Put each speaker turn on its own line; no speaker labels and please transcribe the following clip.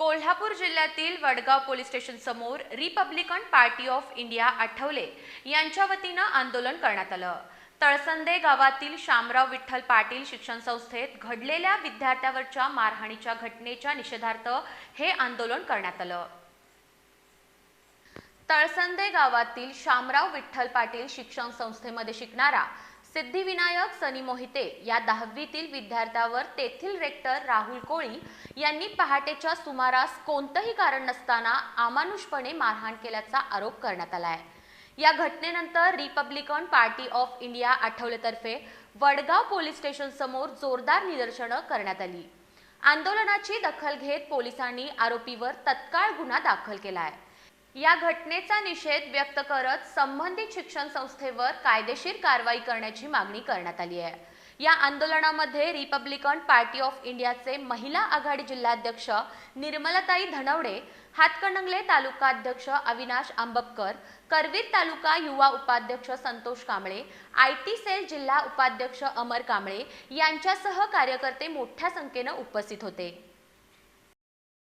कोल्हापूर जिल्ह्यातील Vadgaon police station समोर Republican party of India Athawale यांच्या वतीनं आंदोलन करण्यात आलं. तळसंदे गावातील शामराव विठ्ठल पाटील शिक्षण संस्थेत घडलेल्या विद्यार्थ्यावरच्या मारहाणीच्या घटनेच्या निषेधार्थ हे आंदोलन करण्यात आलं. तळसंदे गावातील शामराव विठ्ठल पाटील शिक्षण संस्थेमध्ये शिकणारा सिद्धिविनायक सनी मोहिते या दहावीतील विद्यार्थ्यावर तेथील रेक्टर राहुल कोळी यांनी पहाटेच्या सुमारास कोणतंही कारण नसताना अमानुषपणे मारहाण केल्याचा आरोप करण्यात आला आहे या घटनेनंतर रिपब्लिकन पार्टी ऑफ इंडिया आठवलेतर्फे वडगाव पोलीस स्टेशन समोर जोरदार निदर्शनं करण्यात आली. आंदोलनाची दखल घेत पोलिसांनी आरोपीवर तत्काळ गुन्हा दाखल केला आहे या घटनेचा निषेध व्यक्त करत संबंधित शिक्षण संस्थेवर कायदेशीर कारवाई करण्याची मागणी करण्यात आली आहे. या आंदोलनामध्ये रिपब्लिकन पार्टी ऑफ इंडियाचे महिला आघाडी जिल्हाध्यक्ष निर्मलताई धनवडे हातकणंगले तालुका अध्यक्ष अविनाश आंबपकर करवीर तालुका युवा उपाध्यक्ष Santosh Kamble I T cell जिल्हा उपाध्यक्ष अमर कांबळे यांच्यासह कार्यकर्ते मोठ्या संख्येनं उपस्थित होते.